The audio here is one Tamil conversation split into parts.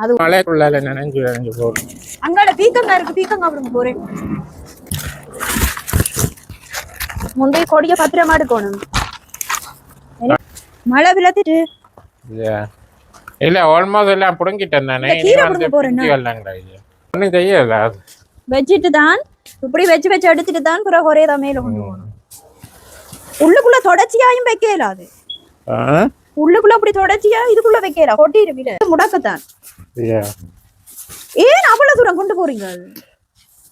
அது மழைக்குள்ளால நினைஞ்சு நினைஞ்சு போகும் அங்கால பீக்கங்கா இருக்கு பீக்கங்கா விடுங்க போறேன். முந்தைய கொடிய பத்திரமா எடுக்கணும். மழை விழத்திட்டு. இல்ல. ஆல்மோஸ்ட் எல்லாம் புடுங்கிட்டேன் இனி கீரை புடுங்க இது. ஒன்றும் செய்யல அது. வச்சுட்டு தான். இப்படி வச்சு வச்சு எடுத்துட்டு தான் பிறகு ஒரே தான் மேல கொண்டு போகணும். உள்ளுக்குள்ள தொடர்ச்சியாயும் வைக்கல அது? உள்ளுக்குள்ள அப்படி தொடர்ச்சியா இதுக்குள்ள வைக்கல. கொட்டி இருக்கு முடக்கத்தான். ஏன் அவ்வளவு தூரம் கொண்டு போறீங்க?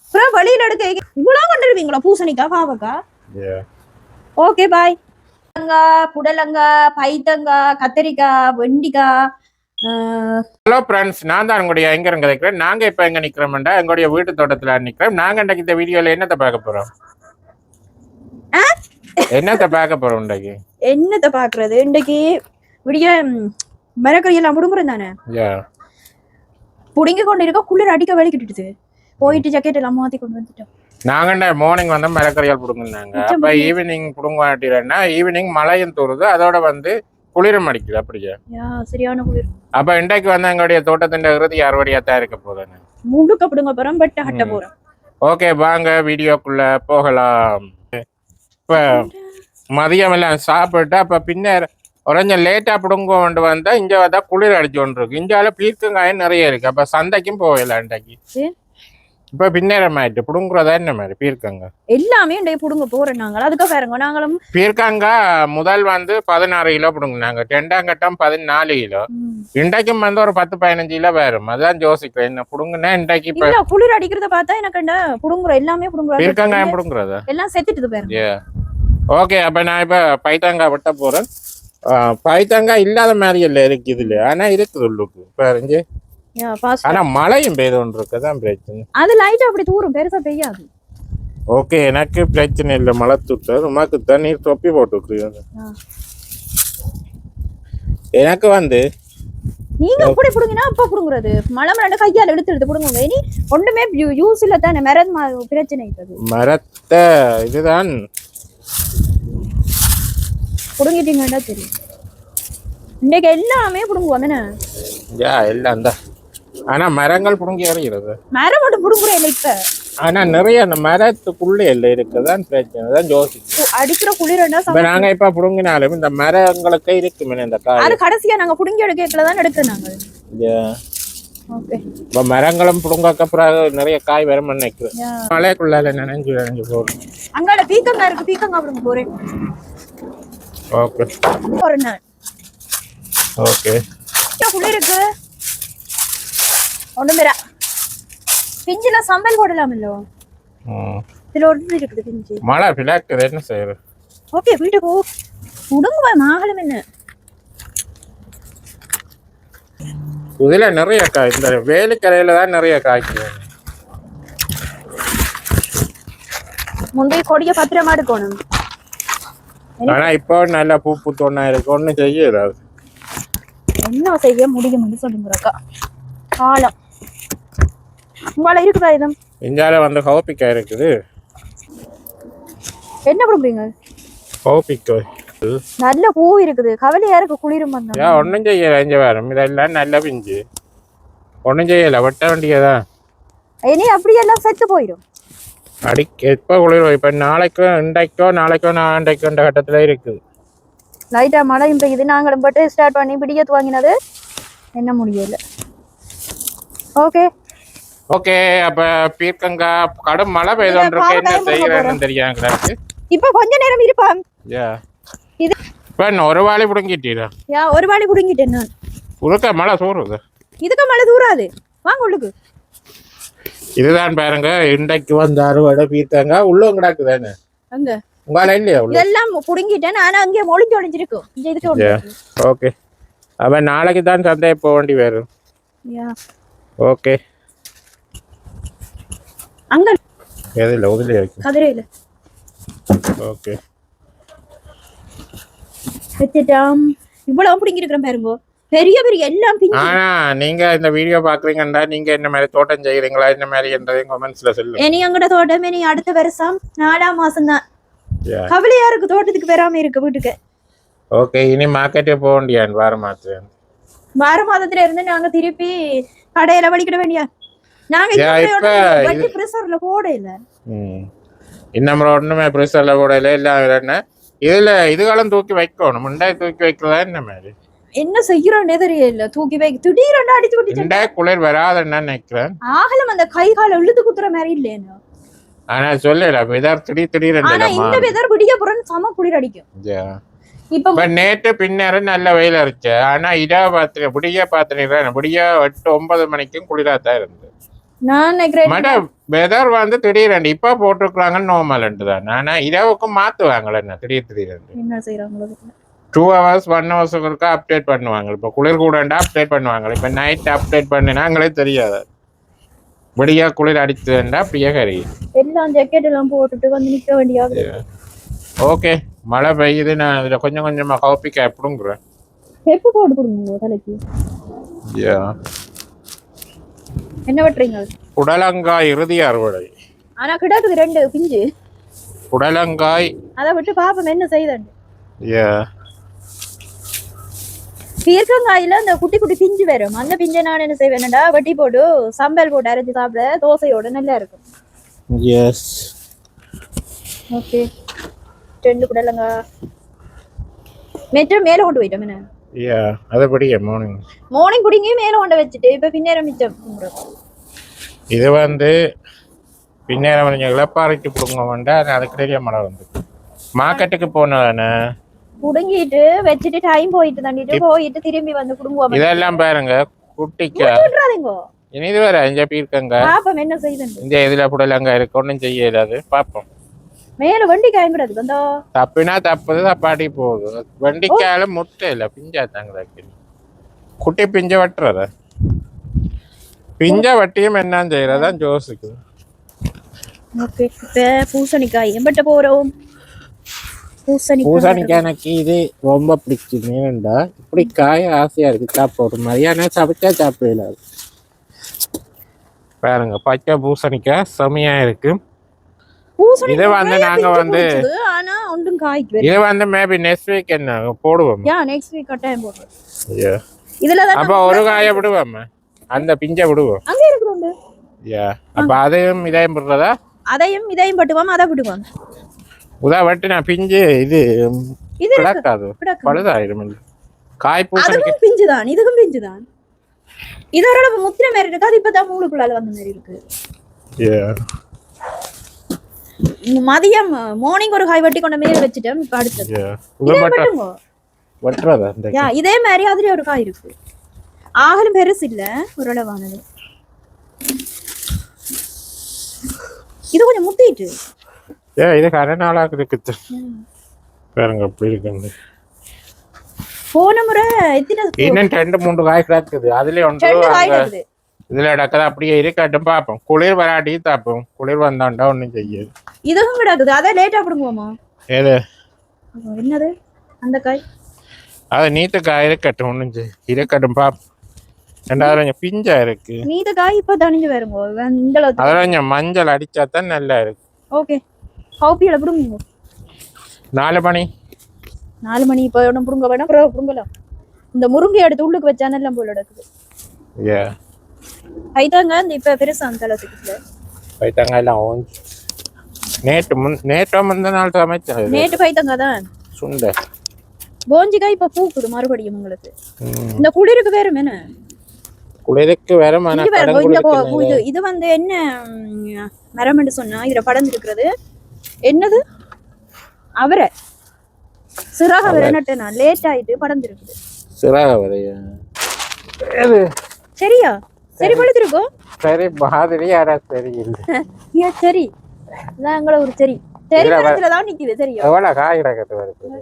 அப்புறம் வழியில எடுக்க இவ்வளவு கொண்டு இருப்பீங்களா பூசணிக்காய் பாவக்கா ஓகே பாய் புடலங்காய் பைத்தங்காய் கத்திரிக்காய் வெண்டிக்காய் ஆஹ், ஹலோ ஃப்ரெண்ட்ஸ் நான் தான் உங்களுடைய எங்க இருங்க இருக்கிறேன். நாங்க இப்ப எங்க நிக்கிறோம்டா எங்களுடைய வீட்டு தோட்டத்துல நிக்கிறோம். நாங்க இன்றைக்கு இந்த வீடியோல என்னத்தை பார்க்க போறோம்? ஆ? என்னத்தை பார்க்க போறோம் இன்றைக்கு? என்னத்தை பாக்குறது இன்னைக்கு விடிய மரக்கறியெல்லாம் முடுங்குறோம் தானே? புடுங்கி கொண்டு இருக்க குளிர் அடிக்க வெளிக்கிட்டுது போயிட்டு ஜக்கெட் எல்லாம் மாத்தி கொண்டு வந்துட்டோம். நாங்க மார்னிங் வந்து மரக்கறியால் பிடுங்கினாங்க. அப்ப ஈவினிங் பிடுங்காட்டினா ஈவினிங் மழையும் தூருது அதோட வந்து குளிரும் அடிக்குது அப்படியே. சரியான குளிர். அப்ப இன்றைக்கு வந்து எங்களுடைய தோட்டத்தின் இறுதி அறுவடையா தான் இருக்க போதுன்னு முழுக்க பிடுங்க போறோம் பட் ஹட்ட. போறோம். ஓகே வாங்க வீடியோக்குள்ள போகலாம். இப்ப மதியம் எல்லாம் சாப்பிட்டு அப்ப பின்னர் கொஞ்சம் லேட்டா பிடுங்க கொண்டு வந்தா இங்க வந்தா குளிர் அடிச்சு கொண்டு இருக்கு இங்கால பீர்க்கங்காயம் நிறைய இருக்கு. அப்ப சந்தைக்கும் போகல இன்றைக்கு சரி. இப்ப பின்னேரம் ஆயிட்டு பிடுங்குறதா என்ன மாதிரி? பீர்க்கங்க. எல்லாமே இன்றைக்கு பிடுங்க போறோம் நாங்கள். அதுக்கு பாருங்க நாங்களும்? பீர்க்கங்கா முதல் வந்து பதினாறு கிலோ பிடுங்கினாங்க. ரெண்டாம் கட்டம் பதினாலு கிலோ. இன்றைக்கும் வந்து ஒரு பத்து பதினஞ்சு கிலோ வரும். அதான் யோசிக்கிறேன் என்ன பிடுங்குனா இன்றைக்கு இப்ப குளிர் அடிக்கிறத பார்த்தா எனக்கு என்ன புடுங்குறோம்? எல்லாமே புடுங்குறோம். பீர்க்கங்காயம் பிடுங்குறதா? எல்லாம் செத்துட்டு பாருங்க ஓகே அப்ப நான் இப்ப பைத்தாங்காய் வெட்ட போறேன். ஆ, பைத்தாங்காய் இல்லாத மாதிரி இல்லை இருக்கு இதுல. ஆனா இருக்குது உள்ளுக்கு. பாருங்க. ஆனா மழையும் பெய்து ஒன்று இருக்குதான் பிரச்சனை? அது லைட்டா அப்படி தூரும் பெருசா பெய்யாது. ஓகே எனக்கு பிரச்சனை இல்லை. மழை துட்டு உமாக்கு தண்ணீர் தொப்பி போட்டுருக்கு ஆ. எனக்கு வந்து நீங்க இப்படி புடுங்கினா அப்ப புடுங்குறது. மழை ரெண்டு கையால எடுத்து எடுத்து புடுங்குங்க. இனி ஒண்ணுமே யூஸ் இல்ல தானே. மரம் மா- பிரச்சனை மரத்தை இதுதான். புடுங்கிட்டீங்கன்னா தெரியும். இன்னைக்கு எல்லாமே புடுங்குவோம் என்ன யா எல்லாம் தான். ஆனா மரங்கள் புடுங்கி எறிகிறது மரம் மட்டும் புடுங்குறோம் இல்லை இப்ப? ஆனா நிறைய அந்த மரத்துக்குள்ளே இல்லை இருக்குதான் பிரச்சனை. தான் யோசிச்சு. அடிக்கிற குளிரண்டா இப்ப நாங்க இப்ப புடுங்கினாலும் இந்த மரங்களுக்கு இருக்குமே இந்த காய்? அது கடைசியா நாங்க புடுங்கி எடுக்கல தான் எடுக்கிறோம் நாங்க. இப்ப மரங்களும் புடுங்கக்க பிறகு நிறைய காய் வரும் நினைக்கிறேன். மழைக்குள்ளால நினைஞ்சு நினைஞ்சு போகும். அங்கால பீக்கங்கா இருக்கு பீக்கங்கா புடுங்க போறேன். ஓகே போறேன் நான் ஓகே என்ன குளிர் இருக்கு. ஒண்ணும் பெறா பிஞ்சுல சம்பல் போடலாம் இல்லோ? இதுல ஒரு இது இருக்குது பிஞ்சு. மழை பிளாக்குது என்ன செய்யறது? ஓகே வீட்டுக்கு உடுங்குவா மாகலம் என்ன? இதுல நிறைய காய் இந்த வேலிக்கரையில தான் நிறைய காய்க்குது முந்தைய கொடிய பத்திரமா எடுக்கணும் ஆனா இப்போ நல்லா பூ பூத்தொன்னா இருக்கு ஒண்ணும் செய்யறாது. என்ன செய்ய முடியும்னு சொல்லுங்கிறக்கா காலம். உங்களால இருக்குதா இதம் இந்தியால வந்து கௌப்பிக்காய் இருக்குது. என்ன பண்ணுறீங்க கௌப்பிக்காய் நல்ல பூ இருக்குது. கவலையா இருக்கு குளிரும் வந்தா ஒன்றும் செய்யல இங்க வரும் இதெல்லாம் நல்ல பிஞ்சு. ஒன்றும் செய்யல வெட்ட வேண்டியதான் இனி அப்படியெல்லாம் செத்து போயிடும் அடிக்க எப்போ குளிர் இப்போ நாளைக்கோ இன்றைக்கோ நாளைக்கோ நாளைக்கோ இந்த கட்டத்துல இருக்குது லைட்டா மழையும் பெய்யுது நாங்களும் பட்டு ஸ்டார்ட் பண்ணி பிடிக்கத்து வாங்கினது என்ன முடியல. ஓகே ஓகே அப்ப பீர்க்கங்கா கடும் மழை பெய்தோன்றிருக்கு. என்ன செய்யறேன்னு தெரியாது எனக்கு. இப்ப கொஞ்ச நேரம் இருப்பான் யா இது இப்போ என்ன ஒரு வாழை பிடுங்கிட்டீரா? யா ஒரு வாழை குடுங்கிட்டேன் நான். உருக்க மழை சூறுது? இதுக்கு மழை தூராது. வாங்க உள்ளுக்கு. இதுதான் பாருங்க இன்றைக்கு வந்து அறுவடை பீர்க்கங்கா உள்ளும் கிடக்குதானே? உங்களால இல்லையா உள்ள? இதெல்லாம் புடுங்கிட்டேன் ஆனா அங்கே ஒளிஞ்சு ஒளிஞ்சிருக்கும் இதுக்கு. ஓகே. அப்ப நாளைக்கு தான் சந்தை போக வேண்டி வரும். ஓகே. அங்க. எதில் உதிலே இருக்கு? கதிரையில. ஓகே. வச்சுட்டாம். இவ்வளவு பிடிங்கி இருக்கிறேன் பாருங்க. பெரிய பெரிய எல்லாம் ஆனா நீங்க இந்த வீடியோ பாக்குறீங்கன்னா நீங்க என்ன மாதிரி தோட்டம் செய்யறீங்களா என்ன மாதிரி என்றதையும் கமெண்ட்ஸ்ல சொல்லுங்க. இனி எங்கட தோட்டம் இனி அடுத்த வருஷம் நாலாம் மாசம் தான். கவலையா இருக்கு தோட்டத்துக்கு வராம இருக்கு வீட்டுக்கு. ஓகே இனி மார்க்கெட்டே போக வேண்டியான் வார மாத்து வார மாதத்துல இருந்து நாங்க திருப்பி கடையில வலிக்கிட வேண்டிய? நாங்க பிரஷர்ல போட இல்ல இன்னும் ஒண்ணுமே ப்ரெஷரில் போடல எல்லாம் என்ன? இதுல இதுகாலம் தூக்கி வைக்கணும் முண்டாய் தூக்கி வைக்கிறதா என்ன மாதிரி? என்ன செய்யறோன்னே தெரியல. தூக்கி வை. திடீரென்னு அடிச்சு விட்டு குளிர் வராதுன்னு நினைக்கிறேன். ஆகலம் அந்த கை கால இழுத்து குத்துற மாதிரி இல்லையா ஆனா சொல்லல வெதர் திடீர் திடீர்னு ஆனா இந்த வெதர் விடிய புறன்னு சம குளிர் அடிக்கும். இப்ப நேற்று பின்னரும் நல்ல வெயில் அடிச்சு. ஆனா இதா பாத்து விடிய பாத்துனீங்க விடிய எட்டு ஒன்பது மணிக்கும் குளிரா தான் இருந்தது நான் நினைக்கிறேன் வெதர் வந்து திடீரெண்டு இப்ப போட்டிருக்காங்கன்னு நோமலண்டு தான் ஆனா இரவுக்கும் மாத்துவாங்களே என்ன திடீர் திடீரெண்டு என்ன செய்யறாங்களோ டூ ஹவர்ஸ் ஒன் ஹவர்ஸுக்கு இருக்கா அப்டேட் பண்ணுவாங்க. இப்போ குளிர் கூடண்டா அப்டேட் பண்ணுவாங்க. இப்போ நைட் அப்டேட் பண்ணினாங்களே தெரியாது. விடியா குளிர் அடிச்சதுண்டா அப்படியே கறி எல்லாம் ஜாக்கெட் எல்லாம் போட்டுட்டு வந்து நிக்க வேண்டியது ஓகே மழை பெய்யுது நான் இதில் கொஞ்சம் கொஞ்சமாக காப்பி கேப்பிடுங்கிறேன் எப்ப போட்டு கொடுங்க தலைக்கு? என்ன வெட்டுறீங்க? புடலங்காய் இறுதி அறுவடை. ஆனா கிடக்குது ரெண்டு பிஞ்சு. புடலங்காய். அதை விட்டு பாப்போம் என்ன செய்யுதுன்னு. Yeah. பீர்க்கங்காயில அந்த குட்டி குட்டி பிஞ்சு வரும். அந்த பிஞ்சை நான் என்ன செய்வேன்டா வெட்டி போட்டு சம்பல் போட்டு அரைச்சு சாப்பிட தோசையோட நல்லா இருக்கும். Yes. ஓகே ரெண்டு குடலங்க. மெச்சம் மேல கொண்டு போயிட்டோம் என்ன? Yeah அதுபடியே மார்னிங் மார்னிங் குடிங்கி மேல கொண்டு வச்சுட்டு இப்ப பின்னேரம் மிச்சம். இது வந்து பின்னேரம் கொஞ்சம் இழப்பாறைக்கு பிடுங்க வேண்டாம் அதுக்கு தெரிய மழை வந்து மார்க்கெட்டுக்கு போனதானே புடுங்கிட்டு வச்சுட்டு டைம் போயிட்டு தண்டிட்டு போயிட்டு திரும்பி வந்து குடும்பம் இதெல்லாம் பாருங்க குட்டிக்கா விட்டுறாதீங்க இனி இது வேற அஞ்சா பீர்க்கங்க பாப்போம் என்ன செய்யுதுன்னு இந்த இதுல புடலங்க இருக்கு ஒன்றும் செய்ய இயலாது பார்ப்போம் மேல வண்டி காயக்கூடாது வந்தா தப்பினா தப்புது தப்பாடி போகுது வண்டிக்கால முட்டை இல்லை பிஞ்சா தாங்க குட்டி பிஞ்ச வெட்டுறத பிஞ்ச வட்டியும் என்னன்னு செய்யறதான் ஜோசுக்கு ஓகே இப்ப பூசணிக்காய் எம்பட்ட போறோம் பூசணிக்காய் எனக்கு இது ரொம்ப பிடிக்குது ஏன்டா இப்படி காய ஆசையா இருக்கு சாப்பிட மதியானம் சமைச்சா சாப்பிடல பாருங்க பச்சை பூசணிக்காய் செமையா இருக்கு. பூசணிக்காய் இதை வந்து நாங்க வந்து ஆனா ஒன்றும் காய்க்கு இது வந்து மேபி நெக்ஸ்ட் வீக் என்ன போடுவோம்? யா நெக்ஸ்ட் வீக் கட்டாயம் போடுறோம். இதுல தான் அப்ப ஒரு காய விடுவோம்? அந்த பிஞ்சை விடுவோம். அங்க இருக்கிறோம் யா. அப்ப அதையும் இதையும் விடுறதா? அதையும் இதையும் பட்டுவாம? அதை விடுவாங்க உதா வட்டி நான் பிஞ்சு இது இது. கிடக்காது கிடக்கு. பழுதாயிரும் இல்ல. காய் பூசணிக்காய் அதுவும் பிஞ்சுதான் இதுக்கும் பிஞ்சுதான் இதோட முத்திர மாதிரி இருக்கு அது இப்பதான் மூளுக்குள்ளால வந்த மாதிரி இருக்கு மதியம் மார்னிங் ஒரு காய் வெட்டி கொண்ட மேல வச்சுட்டேன் இப்ப அடுத்தது. இதே இதே மாதிரி அதுல ஒரு காய் இருக்கு ஆகலும் பெருசு இல்ல ஓரளவானது இது கொஞ்சம் முத்திட்டு ஏ இது கரை நாளாக இருக்குது. பாருங்க அப்படி இருக்குது போன முறை இன்னும் ரெண்டு மூணு காய் கிடக்குது. அதுல ஒன்று இதுல கிடக்குது. அப்படியே இருக்கட்டும் பார்ப்போம். குளிர் வராட்டி தாப்போம் குளிர் வந்தாண்டா ஒன்றும் செய்யாது. இதுவும் கிடக்குது. அதை லேட்டா பிடுங்குவோமா? ஏது என்னது? அந்த காய்? அது நீத்து காய் இருக்கட்டும் ஒன்றும் செய்ய இருக்கட்டும் பார்ப்போம். ரெண்டாவது கொஞ்சம் பிஞ்சா இருக்கு. மீத காய் இப்ப தணிஞ்சு வருங்க. இந்த அளவுக்கு அதில் கொஞ்சம் மஞ்சள் அடிச்சா தான் நல்லா இருக்கு. ஓகே காப்பியில பிடுங்குங்க நாலு மணி. நாலு மணி இப்போ ஒன்றும் பிடுங்க வேணாம் அப்புறம் பிடுங்கலாம். இந்த முருங்கை எடுத்து உள்ளுக்கு வச்சா நல்லா போல நடக்குது. ஏ. கைத்தாங்க இந்த இப்ப பெருசா அந்த அளவுக்கு போயிட்டாங்க எல்லாம் ஓஞ்சி நேற்று முன் நேற்றோ முந்த நாள் சமைச்சது. நேற்று பைத்தங்க தான். சுண்டை. கோஞ்சிக்காய் இப்ப பூக்குது மறுபடியும் உங்களுக்கு. இந்த குளிருக்கு வேற என்ன குளிருக்கு வேற இது. இது வந்து என்ன மரம்னு சொன்னா இதுல படர்ந்து இருக்கிறது என்னது? அவரை. சிறாக அவரை. நட்டுனா லேட் ஆயிட்டு படர்ந்து இருக்குது சிறாக வரையா? ஏது சரியா? சரி படுத்திருக்கோம் சரி மாதிரி யாரா சரியில்லை ஏன் சரி? இதான் எங்களை ஒரு சரி. சரி மரத்துல தான் நிக்குது சரியா? எவ்வளோ காய் கிடக்குது வருது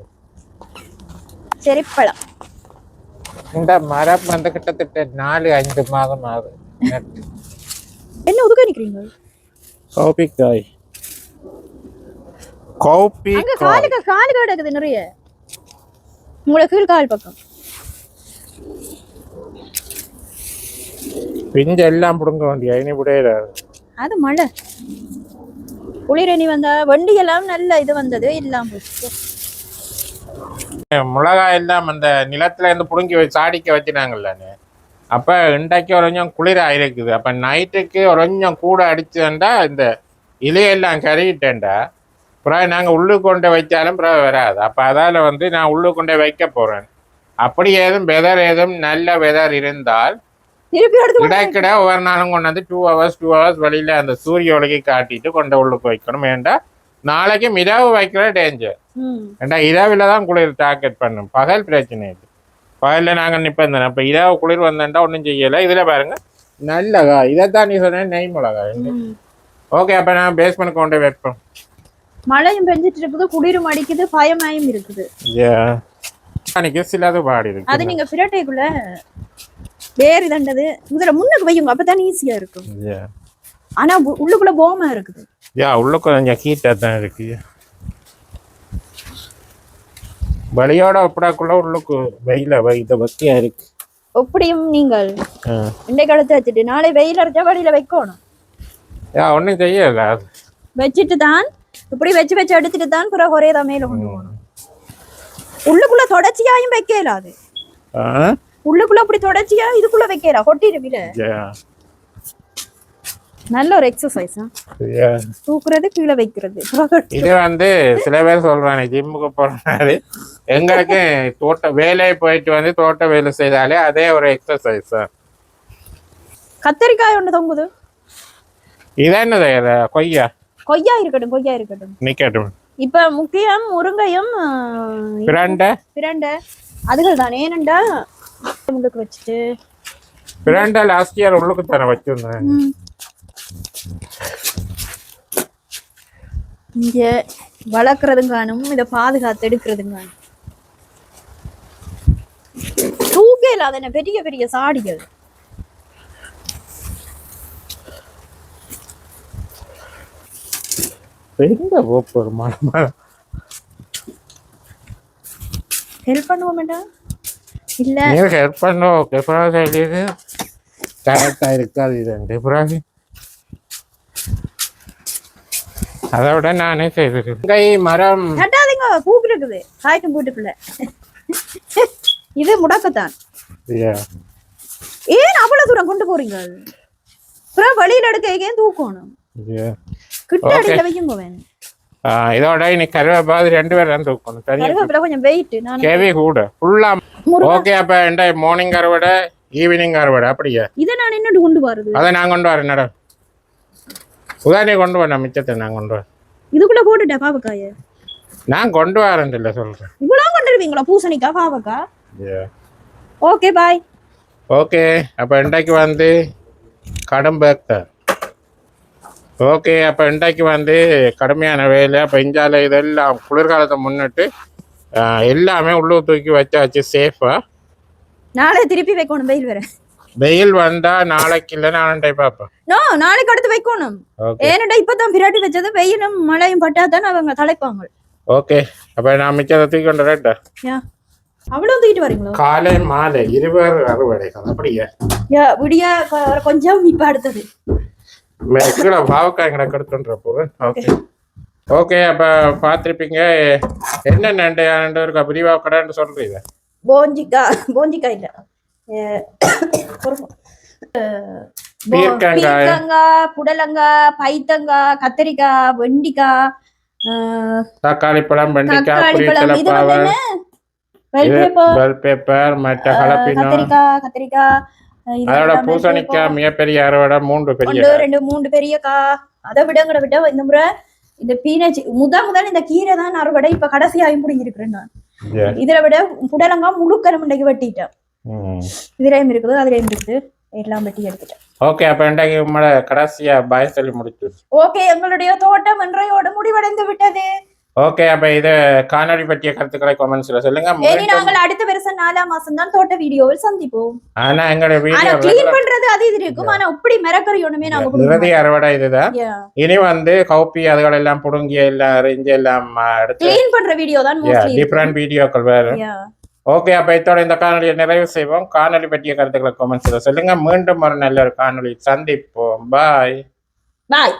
சரி பழம் இந்த மரம் வந்து கிட்டத்தட்ட நாலு அஞ்சு மாதம் ஆகுது. என்ன ஒதுக்க நிக்கிறீங்க? கோபிக்காய் கோபி அங்க காலுக்கு காலு கிடக்குது நிறைய. உங்களை கீழ் கால் பக்கம். பிஞ்சு எல்லாம் பிடுங்க வேண்டிய? இனி விடையில. அது மழை. குளிரணி வந்தா வண்டி எல்லாம் நல்ல இது வந்தது இல்லாம போச்சு. மிளகாய் எல்லாம் அந்த நிலத்துல இருந்து புடுங்கி வச்சு சாடிக்க வச்சினாங்கல்லண்ணே அப்ப இன்றைக்கு ஒரு கொஞ்சம் குளிரா இருக்குது. அப்ப நைட்டுக்கு ஒரு கொஞ்சம் கூட அடிச்சுட்டா இந்த இலையெல்லாம் கருகிட்டேன்டா. அப்புறம் நாங்க உள்ளுக்கு கொண்டு வைச்சாலும் அப்புறம் வராது. அப்ப அதால வந்து நான் உள்ளுக்கு கொண்டு வைக்க போறேன். அப்படி ஏதும் வெதர் ஏதும் நல்ல வெதர் இருந்தால் இடைக்கிட ஒவ்வொரு நாளும் கொண்டு வந்து டூ ஹவர்ஸ் டூ ஹவர்ஸ் வெளியில அந்த சூரிய ஒளிக்கு காட்டிட்டு கொண்டு உள்ளுக்கு வைக்கணும். ஏன்டா நாளைக்கு இரவு வைக்கிற டேஞ்சர் ம். ஏன்டா இரவில் தான் குளிர் டார்கெட் பண்ணும். பகல் பிரச்சனை இல்லை பகலில் நாங்கள் நிற்பந்தோம் இப்போ இரவு குளிர் வந்தேன்டா ஒன்றும் செய்யலை. இதில் பாருங்க. நல்லகா இதைத்தான் நீ சொன்ன நெய் மிளகா. ஓகே அப்போ நான் பேஸ்மெண்ட் கொண்டு வைப்போம். மழையும் பெஞ்சிட்டு இருக்குது குளிரும் அடிக்குது பயமாயும் இருக்குது. அன்னைக்கு சிலது பாடி அது இருக்கு நீங்க பிரட்டைக்குள்ள வேறு தண்டது. இதுல முன்னுக்கு வையுங்க அப்பதான் ஈஸியா இருக்கும். ஆனா உள்ளுக்குள்ள போமா இருக்குது. யா உள்ள கொஞ்சம் ஹீட்டாக தான் இருக்கு. வழியோட ஒப்படாக்குள்ள உள்ளுக்கு வெயில வைத்த பக்தியா இருக்கு. எப்படியும் நீங்கள் ஆ. இன்றைக்கு எடுத்து வச்சுட்டு நாளை வெயில் அடிச்சா வழியில வைக்கணும். யா ஒன்றும் செய்யல. அது வச்சுட்டு தான் இப்படி வச்சு வச்சு எடுத்துட்டு தான் பிறகு ஒரே தான் மேல கொண்டு போகணும். உள்ளுக்குள்ள தொடர்ச்சியாயும் வைக்கல அது. ஆ? உள்ளுக்குள்ள அப்படி தொடர்ச்சியா இதுக்குள்ள வைக்கல கொட்டிடுவில. நல்ல ஒரு எக்ஸசைஸ். தூக்குறது கீழே வைக்கிறது. இது வந்து சில பேர் சொல்றாங்க ஜிம்முக்கு போறாரு எங்களுக்கு தோட்ட வேலை போயிட்டு வந்து தோட்ட வேலை செய்தாலே அதே ஒரு எக்ஸசைஸ் கத்தரிக்காய் ஒண்ணு தொங்குது. இது என்னது? கொய்யா? கொய்யா இருக்கட்டும் கொய்யா இருக்கட்டும் நிக்கட்டும் இப்ப முக்கியம் முருங்கையும் பிரண்டை? பிரண்டை. அதுகள் தான் ஏனண்டா உங்களுக்கு வச்சுட்டு. பிரண்டை லாஸ்ட் இயர் உள்ளுக்கு தானே வச்சிருந்தேன். இங்க வளர்க்குறதும் காணும் இதை பாதுகாத்து எடுக்கிறதும் காணும் தூக்கே இல்லாத பெரிய பெரிய சாடிகள். எங்க போப்போர் மனம் ஹெல்ப் பண்ணுவோமேடா இல்ல. நீங்க ஹெல்ப் பண்ண ஓகே சொல்லியது கரெக்டா இருக்காது இது பிறகு அதை விட நானே செய்தது கை மரம். கட்டாதீங்க பூக்கு இருக்குது. காய்க்கும் வீட்டுக்குள்ள இது முடக்கத்தான். ஏன் அவ்வளவு தூரம் கொண்டு போறீங்க? அப்புறம் வழியில எடுக்க ஏன் தூக்கணும்? இதோட இன்னைக்கு கருவேப்பாது ரெண்டு பேர் தான் தூக்கணும் கருவேப்பிலை கொஞ்சம் வெயிட் கேவி கூட ஃபுல்லா ஓகே அப்ப எந்த மார்னிங் அறுவடை ஈவினிங் அறுவடை அப்படியா இதை நான் என்னட்டு கொண்டு வருது அதை நான் கொண்டு வரேன் நட உதாரணி கொண்டு வரேன் மிச்சத்தை நான் கொண்டு வரேன் இதுக்குள்ள போட்டுட்டேன் பாவக்காய நான் கொண்டு வரேன் இல்லை சொல்றேன் இவ்வளவு கொண்டுருவீங்களா பூசணிக்காய் பாவக்கா ஓகே பாய் ஓகே அப்ப இன்றைக்கு வந்து கடும் பேக்டர் ஓகே அப்ப இன்றைக்கு வந்து கடுமையான வேலை. அப்ப இந்தியாவில் இதெல்லாம் குளிர்காலத்தை முன்னிட்டு எல்லாமே உள்ளூர் தூக்கி வச்சாச்சு சேஃபா நாளை திருப்பி வைக்கணும் வெயில் வேற. வெயில் வந்தா நாளைக்கு இல்லை நாளண்டை பார்ப்பேன் நோ நாளைக்கு அடுத்து வைக்கணும். ஏனடா இப்பதான் பிராட்டி வச்சது வெயிலும் மழையும் பட்டா தான் அவங்க தலைப்பாங்க. ஓகே அப்ப நான் மிச்சத்தை தூக்கி கொண்டு வரட்டா யா. அவ்வளவு தூக்கிட்டு வரீங்களோ? காலை மாலை இருவர் அறுவடைகள் அப்படியே. யா விடியா கொஞ்சம் இப்ப அடுத்தது. கீழே பாவக்காய் எனக்கு எடுத்துன்ற போகிறேன் ஓகே ஓகே அப்போ பார்த்துருப்பீங்க. என்ன நண்டு நண்டு இருக்கா? பிரிவா கடைன்னு சொல்றீங்க. போஞ்சிக்காய் போஞ்சிக்காய் இல்ல. பீர்க்கங்காய். புடலங்காய் பைத்தங்காய் கத்திரிக்காய் வெண்டிக்காய் தக்காளி பழம் வெண்டைக்காய் தக்காளி பழம் புளித்தலை பேப்பர் மற்ற அஹ் கலப்பினம் கத்திரிக்காய் கத்திரிக்காய் அதோட பூசணிக்காய். மிகப்பெரிய அறுவடை மூன்று பெரிய ரெண்டு மூணு பெரிய கா அதை விடங்கிற விட இந்த முறை இந்த பீனச் முதல் முதல் இந்த கீரை தான் அறுவடை இப்ப கடைசியாயும் பிடிங்கிருக்கிறேன் நான். இதுல விட புடலங்காய் முழுக்கரம் இன்றைக்கு வெட்டிட்டேன். இதுலயும் இருக்குது அதுலயும் இருக்குது எல்லாம் வெட்டி எடுத்துட்டேன் ஓகே அப்போ இன்றைக்கு உங்களோட கடைசியா பாய் சொல்லி முடிச்சு ஓகே எங்களுடைய தோட்டம் இன்றையோடு முடிவடைந்து விட்டது ஓகே அப்ப இது காணொளி பற்றிய கருத்துக்களை கமெண்ட்ஸ்ல சொல்லுங்க. இனி நாங்கள் அடுத்த வருஷம் நாலாம் மாசம் தான் தோட்ட வீடியோவில் சந்திப்போம். ஆனா எங்களுடைய ஆனா வீடியோ கிளீன் பண்றது அது இது இருக்கும். ஆனா இப்படி மிரக்கறி ஒண்ணுமே நாங்க இறுதி அறுவடை இதுதான். இனி வந்து கௌப்பி அதுகள் எல்லாம் புடுங்கி எல்லாம் அறிஞ்சு எல்லாம் எடுத்து கிளீன் பண்ற வீடியோ தான் மோஸ்ட்லி டிஃப்ரெண்ட் வீடியோக்கள் வேறு. ஓகே அப்ப இதோட இந்த காணொலியை நிறைவு செய்வோம். காணொலி பற்றிய கருத்துக்களை கமெண்ட்ஸ்ல சொல்லுங்க. மீண்டும் ஒரு நல்ல ஒரு காணொளி சந்திப்போம். பாய் பாய்